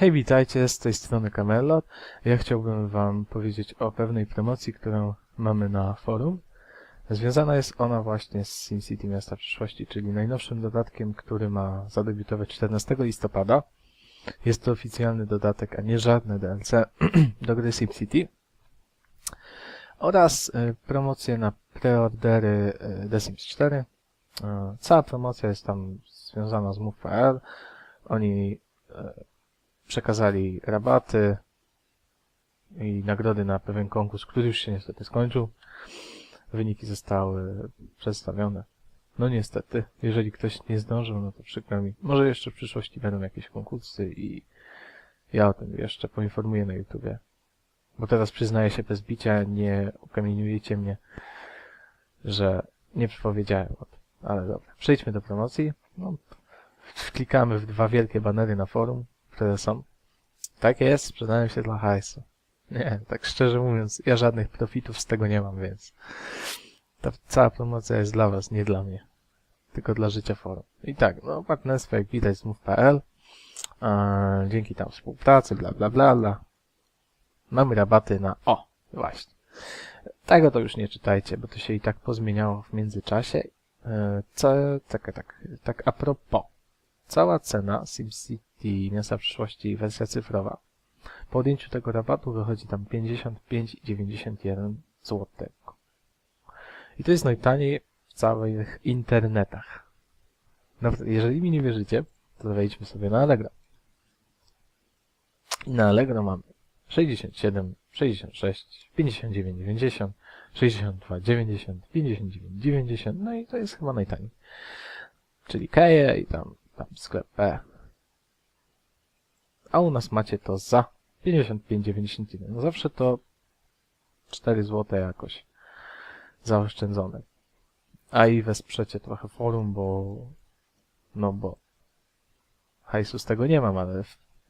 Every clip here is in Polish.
Hej, witajcie, z tej strony Camelot. Ja chciałbym wam powiedzieć o pewnej promocji, którą mamy na forum. Związana jest ona właśnie z SimCity Miasta Przyszłości, czyli najnowszym dodatkiem, który ma zadebiutować 14 listopada. Jest to oficjalny dodatek, a nie żadne DLC do gry SimCity. Oraz y, promocje na preordery y, The Sims 4. Y, Cała promocja jest tam związana z Move.pl. Oni przekazali rabaty i nagrody na pewien konkurs, który już się niestety skończył. Wyniki zostały przedstawione. No niestety, jeżeli ktoś nie zdążył, no to przykro mi. Może jeszcze w przyszłości będą jakieś konkursy i ja o tym jeszcze poinformuję na YouTubie. Bo teraz przyznaję się bez bicia, nie ukamieniujecie mnie, że nie powiedziałem o tym. Ale dobra, przejdźmy do promocji. No, klikamy w dwa wielkie banery na forum, są. Tak jest, sprzedają się dla hajsu. Nie, tak szczerze mówiąc, ja żadnych profitów z tego nie mam, więc ta cała promocja jest dla was, nie dla mnie. Tylko dla życia forum. I tak, no partnerstwo jak widać z move.pl dzięki tam współpracy, bla bla bla bla. Mamy rabaty na... O, właśnie. Tego to już nie czytajcie, bo to się i tak pozmieniało w międzyczasie. Eee, co, tak, tak, tak a propos. Cała cena SimCity Miasta Przyszłości wersja cyfrowa po odjęciu tego rabatu wychodzi tam 55,91 zł. I to jest najtaniej w całych internetach. Nawet jeżeli mi nie wierzycie, to wejdźmy sobie na Allegro. I na Allegro mamy 67, 66, 59, 90, 62, 90, 59, 90, no i to jest chyba najtaniej. Czyli Keje i tam, tam sklep P. A u nas macie to za 55,91. No zawsze to 4 zł jakoś zaoszczędzone. A i wesprzecie trochę forum, bo no bo hajsu z tego nie mam, ale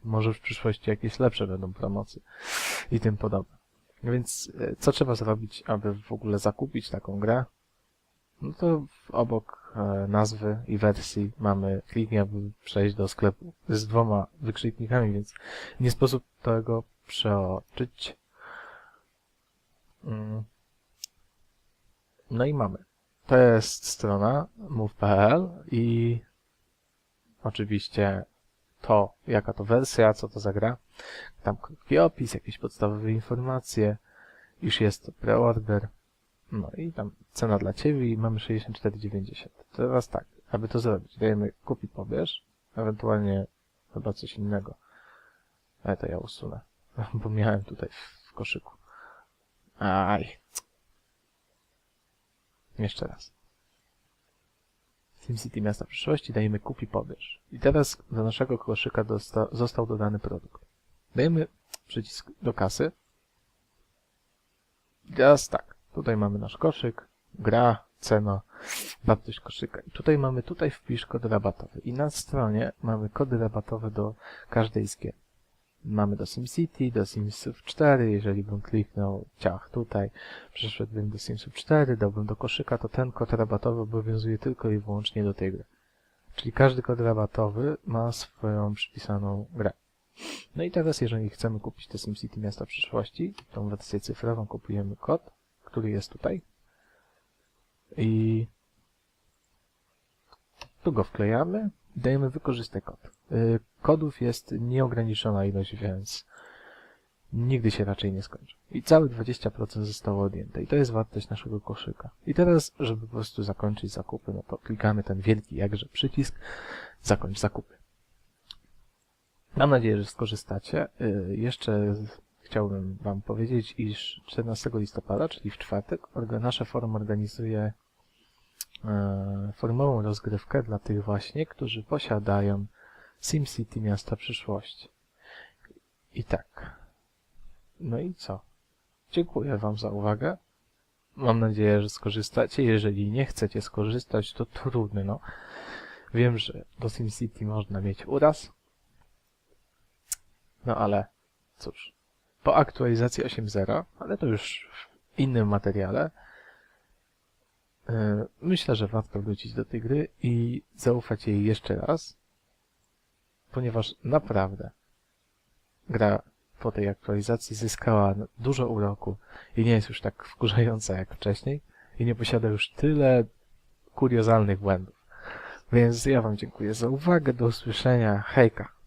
może w przyszłości jakieś lepsze będą promocje i tym podobne. Więc e, co trzeba zrobić, aby w ogóle zakupić taką grę? No to obok nazwy i wersji mamy kliknij, aby przejść do sklepu z dwoma wykrzyknikami, więc nie sposób tego przeoczyć. Mm. No i mamy. To jest strona move.pl i oczywiście to, jaka to wersja, co to za gra. Tam krótki opis, jakieś podstawowe informacje. Już jest to preorder. No i tam cena dla Ciebie i mamy 64,90. Teraz tak, aby to zrobić, dajemy kupi pobierz, ewentualnie chyba coś innego. Ale to ja usunę, bo miałem tutaj w koszyku. Aj. Jeszcze raz. SimCity Miasta Przyszłości dajemy kupi pobierz. I teraz do naszego koszyka został dodany produkt. Dajemy przycisk do kasy. I teraz tak. Tutaj mamy nasz koszyk, gra, cena, wartość koszyka. I tutaj mamy, tutaj wpisz kod rabatowy. I na stronie mamy kody rabatowe do każdej z gier. Mamy do SimCity, do Simsów 4, jeżeli bym kliknął ciach tutaj, przeszedłbym do Simsów 4, dałbym do koszyka, to ten kod rabatowy obowiązuje tylko i wyłącznie do tej gry. Czyli każdy kod rabatowy ma swoją przypisaną grę. No i teraz, jeżeli chcemy kupić te SimCity Miasta Przyszłości, tą wersję cyfrową kupujemy kod, który jest tutaj. I tu go wklejamy i dajemy wykorzystaj kod. Y, Kodów jest nieograniczona ilość, więc nigdy się raczej nie skończy. I całe 20% zostało odjęte. I to jest wartość naszego koszyka. I teraz, żeby po prostu zakończyć zakupy, no to klikamy ten wielki jakże przycisk zakończ zakupy. Mam nadzieję, że skorzystacie. Y, Jeszcze chciałbym Wam powiedzieć, iż 14 listopada, czyli w czwartek, nasze forum organizuje e, forumową rozgrywkę dla tych właśnie, którzy posiadają SimCity Miasta Przyszłości. I tak. No i co? Dziękuję Wam za uwagę. Mam nadzieję, że skorzystacie. Jeżeli nie chcecie skorzystać, to trudno. Wiem, że do SimCity można mieć uraz. No ale cóż. Po aktualizacji 8.0, ale to już w innym materiale, e, myślę, że warto wrócić do tej gry i zaufać jej jeszcze raz, ponieważ naprawdę gra po tej aktualizacji zyskała dużo uroku i nie jest już tak wkurzająca jak wcześniej i nie posiada już tyle kuriozalnych błędów. Więc ja wam dziękuję za uwagę, do usłyszenia, hejka!